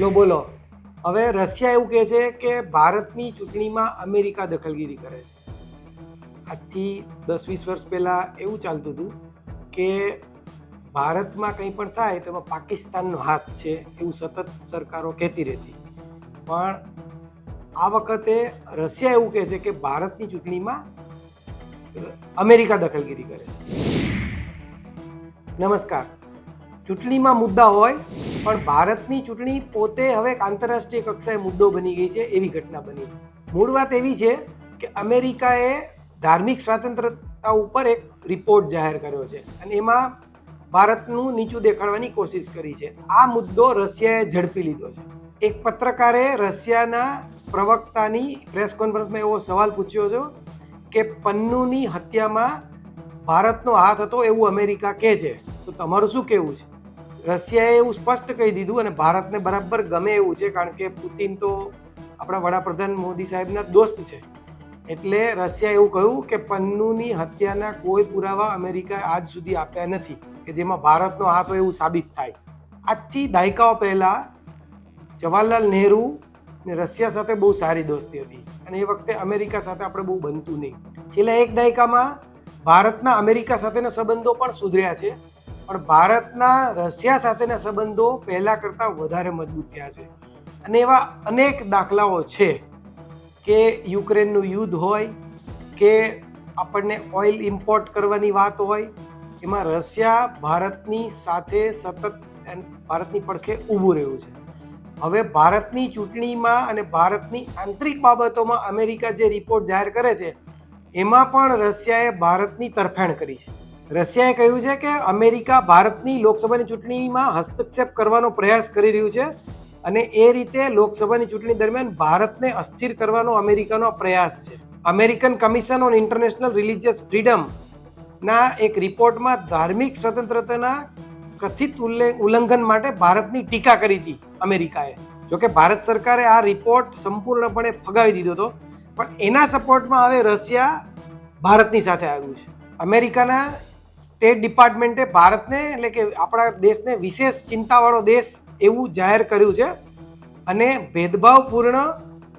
લો, બોલો. હવે રશિયા એવું કહે છે કે ભારતની ચૂંટણીમાં અમેરિકા દખલગીરી કરે છે. આજથી દસ વીસ વર્ષ પહેલાં એવું ચાલતું હતું કે ભારતમાં કંઈ પણ થાય તો એમાં પાકિસ્તાનનો હાથ છે એવું સતત સરકારો કહેતી રહેતી. પણ આ વખતે રશિયા એવું કહે છે કે ભારતની ચૂંટણીમાં અમેરિકા દખલગીરી કરે છે. નમસ્કાર. ચૂંટણીમાં મુદ્દા હોય પણ ભારતની ચૂંટણી પોતે હવે એક આંતરરાષ્ટ્રીય કક્ષાએ મુદ્દો બની ગઈ છે, એવી ઘટના બની. મૂળ વાત એવી છે કે અમેરિકાએ ધાર્મિક સ્વાતંત્રતા ઉપર એક રિપોર્ટ જાહેર કર્યો છે અને એમાં ભારતનું નીચું દેખાડવાની કોશિશ કરી છે. આ મુદ્દો રશિયાએ ઝડપી લીધો છે. એક પત્રકારે રશિયાના પ્રવક્તાની પ્રેસ કોન્ફરન્સમાં એવો સવાલ પૂછ્યો હતો કે પન્નુની હત્યામાં ભારતનો હાથ હતો એવું અમેરિકા કહે છે. તો તમારું શું કહેવું છે? રશિયાએ એવું સ્પષ્ટ કહી દીધું અને ભારતને બરાબર ગમે એવું છે, કારણ કે પુતિન તો આપણા વડાપ્રધાન મોદી સાહેબના દોસ્ત છે. એટલે રશિયાએ એવું કહ્યું કે પન્નુની હત્યાના કોઈ પુરાવા અમેરિકાએ આજ સુધી આપ્યા નથી, કે જેમાં ભારતનો હાથ હોય એવું સાબિત થાય. આજથી દાયકાઓ પહેલાં જવાહરલાલ નહેરુ ને રશિયા સાથે બહુ સારી દોસ્તી હતી અને એ વખતે અમેરિકા સાથે આપણે બહુ બનતું નહીં. છેલ્લા એક દાયકામાં ભારતના અમેરિકા સાથેના સંબંધો પણ સુધર્યા છે. પણ ભારતના રશિયા સાથેના સંબંધો પહેલાં કરતાં વધારે મજબૂત થયા છે. અને એવા અનેક દાખલાઓ છે કે યુક્રેનનું યુદ્ધ હોય, કે આપણને ઓઇલ ઇમ્પોર્ટ કરવાની વાત હોય, એમાં રશિયા ભારતની સાથે સતત ભારતની પડખે ઊભું રહ્યું છે. હવે ભારતની ચૂંટણીમાં અને ભારતની આંતરિક બાબતોમાં અમેરિકા જે રિપોર્ટ જાહેર કરે છે, એમાં પણ રશિયાએ ભારતની તરફેણ કરી છે. રશિયાએ કહ્યું છે કે અમેરિકા ભારતની લોકસભાની ચૂંટણીમાં હસ્તક્ષેપ કરવાનો પ્રયાસ કરી રહ્યું છે અને એ રીતે લોકસભાની ચૂંટણી દરમિયાન ભારતને અસ્થિર કરવાનો અમેરિકાનો પ્રયાસ છે. American commission on international religious freedom ના એક રિપોર્ટમાં ધાર્મિક સ્વતંત્રતાના કથિત ઉલ્લે- ઉલ્લંઘન માટે ભારતની ટીકા કરી હતી અમેરિકાએ. જોકે ભારત સરકારે આ રિપોર્ટ સંપૂર્ણપણે ફગાવી દીધો હતો, પણ એના સપોર્ટમાં હવે રશિયા ભારતની સાથે આવ્યું છે. અમેરિકાના સ્ટેટ ડિપાર્ટમેન્ટે ભારતને એટલે કે આપણા દેશને વિશેષ ચિંતાવાળો દેશ એવું જાહેર કર્યું છે અને ભેદભાવપૂર્ણ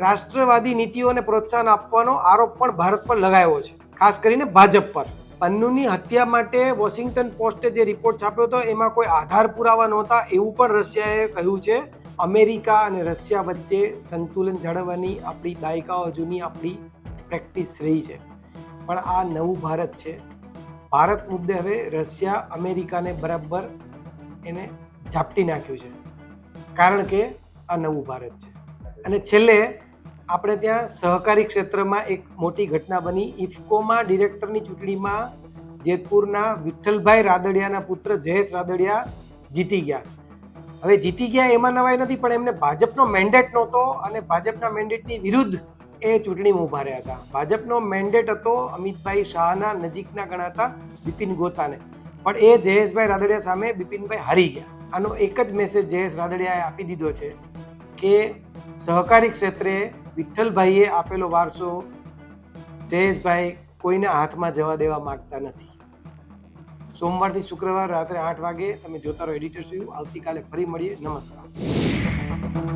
રાષ્ટ્રવાદી નીતિઓને પ્રોત્સાહન આપવાનો આરોપ પણ ભારત પર લગાવ્યો છે. ખાસ કરીને ભાજપ પર. પન્નુની હત્યા માટે વોશિંગ્ટન પોસ્ટે જે રિપોર્ટ છાપ્યો હતો, એમાં કોઈ આધાર પુરાવા નહોતા એવું પણ રશિયાએ કહ્યું છે. અમેરિકા અને રશિયા વચ્ચે સંતુલન જાળવવાની આપણી દાયકાઓ જૂની આપણી પ્રેક્ટિસ રહી છે. પણ આ નવું ભારત છે. ભારત મુદ્દે હવે રશિયા, અમેરિકાને બરાબર એને ઝાપટી નાખ્યું છે. કારણ કે આ નવું ભારત છે. અને છેલ્લે આપણે ત્યાં સહકારી ક્ષેત્રમાં એક મોટી ઘટના બની. ઇફકોમાં ડિરેક્ટરની ચૂંટણીમાં જેતપુરના વિઠ્ઠલભાઈ રાદડિયાના પુત્ર જયેશ રાદડિયા જીતી ગયા. હવે જીતી ગયા એમાં નવાઈ નથી, પણ એમને ભાજપનો મેન્ડેટ નહોતો અને ભાજપના મેન્ડેટની વિરુદ્ધ એ ચૂંટણીમાં ઊભા રહ્યા હતા. ભાજપનો મેન્ડેટ હતો અમિતભાઈ શાહના નજીકના ગણાતા બિપિન ગોતાને. પણ એ જયેશભાઈ રાદડિયા સામે બિપિનભાઈ હારી ગયા. આનો એક જ મેસેજ જયેશ રાદડિયાએ આપી દીધો છે કે સહકારી ક્ષેત્રે વિઠ્ઠલભાઈએ આપેલો વારસો જયેશભાઈ કોઈના હાથમાં જવા દેવા માગતા નથી. સોમવારથી શુક્રવાર રાત્રે આઠ વાગે તમે જોતા રહો, એડિટર શું આવતીકાલે ફરી મળીએ. નમસ્કાર.